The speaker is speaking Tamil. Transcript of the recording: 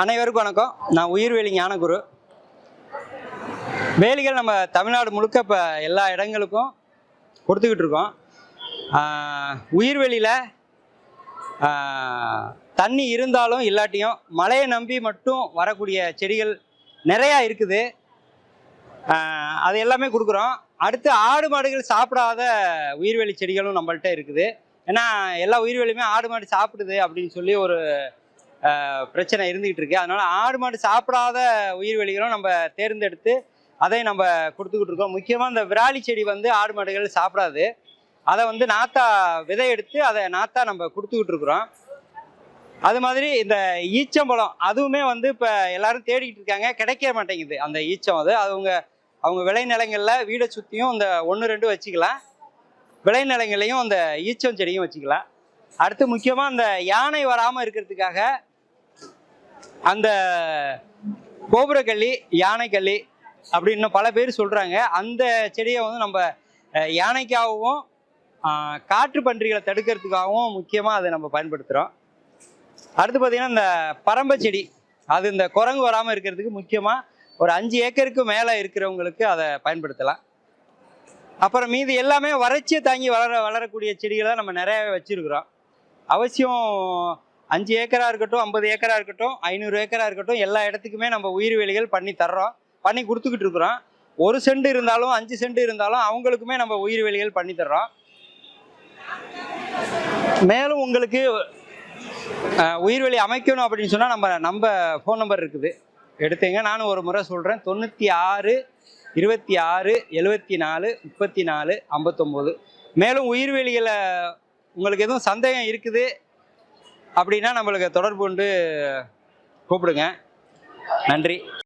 அனைவருக்கும் வணக்கம். நான் உயிர்வேலி ஞானகுரு. வேலிகள் நம்ம தமிழ்நாடு முழுக்க இப்போ எல்லா இடங்களுக்கும் கொடுத்துக்கிட்டு இருக்கோம். உயிர்வெளியில் தண்ணி இருந்தாலும் இல்லாட்டியும் மழையை நம்பி மட்டும் வரக்கூடிய செடிகள் நிறையா இருக்குது. அது எல்லாமே கொடுக்குறோம். அடுத்து ஆடு மாடுகள் சாப்பிடாத உயிர்வெளி செடிகளும் நம்மள்கிட்ட இருக்குது. ஏன்னா எல்லா உயிர்வெளியுமே ஆடு மாடு சாப்பிடுது அப்படின்னு சொல்லி ஒரு பிரச்சனை இருந்துகிட்டு இருக்கு. அதனால ஆடு மாடு சாப்பிடாத உயிர்வெளிகளும் நம்ம தேர்ந்தெடுத்து அதை நம்ம கொடுத்துக்கிட்டு இருக்கோம். முக்கியமாக இந்த விராலி செடி வந்து ஆடு மாடுகள் சாப்பிடாது. அதை வந்து நாத்தா விதை எடுத்து அதை நாத்தா நம்ம கொடுத்துக்கிட்டு இருக்கிறோம். அது மாதிரி இந்த ஈச்சம்பழம் அதுவுமே வந்து இப்போ எல்லாரும் தேடிக்கிட்டு இருக்காங்க. கிடைக்க மாட்டேங்குது. அந்த ஈச்சம் அது. அவங்க அவங்க விளைநிலங்களில் வீடை சுற்றியும் இந்த ஒன்று ரெண்டு வச்சுக்கலாம். விளைநிலங்களையும் அந்த ஈச்சம் செடியும் வச்சுக்கலாம். அடுத்து முக்கியமாக அந்த யானை வராமல் இருக்கிறதுக்காக அந்த கோபுரக்கள்ளி யானைக்கள்ளி அப்படின்னு பல பேர் சொல்கிறாங்க அந்த செடியை வந்து நம்ம யானைக்காகவும் காற்று பன்றிகளை தடுக்கிறதுக்காகவும் முக்கியமாக அதை நம்ம பயன்படுத்துகிறோம் அடுத்து பார்த்திங்கன்னா இந்த பரம்பை செடி. அது இந்த குரங்கு வராமல் இருக்கிறதுக்கு முக்கியமாக ஒரு அஞ்சு ஏக்கருக்கு மேலே இருக்கிறவங்களுக்கு அதை பயன்படுத்தலாம். அப்புறம் மீதி எல்லாமே வறட்சியை தாங்கி வளர வளரக்கூடிய செடிகளை நம்ம நிறையாவே வச்சுருக்குறோம். அவசியம் அஞ்சு ஏக்கராக இருக்கட்டும் ஐம்பது ஏக்கராக இருக்கட்டும் ஐநூறு ஏக்கராக இருக்கட்டும் எல்லா இடத்துக்குமே நம்ம உயிர்வேலிகள் பண்ணி தர்றோம் பண்ணி கொடுத்துக்கிட்டு இருக்கிறோம். ஒரு சென்ட் இருந்தாலும் அஞ்சு சென்ட் இருந்தாலும் அவங்களுக்குமே நம்ம உயிர்வேலிகள் பண்ணி தர்றோம். மேலும் உங்களுக்கு உயிர்வெளி அமைக்கணும் அப்படின்னு சொன்னால் நம்ம நம்ம ஃபோன் நம்பர் இருக்குது. எடுத்தீங்க நானும் ஒரு முறை சொல்கிறேன் தொண்ணூற்றி ஆறு இருபத்தி ஆறு எழுபத்தி நாலு முப்பத்தி நாலு ஐம்பத்தொம்போது. மேலும் உயிர்வெளிகளை உங்களுக்கு எதுவும் சந்தேகம் இருக்குது அப்படின்னா நம்மளுக்கு தொடர்பு கொண்டு கூப்பிடுங்க. நன்றி.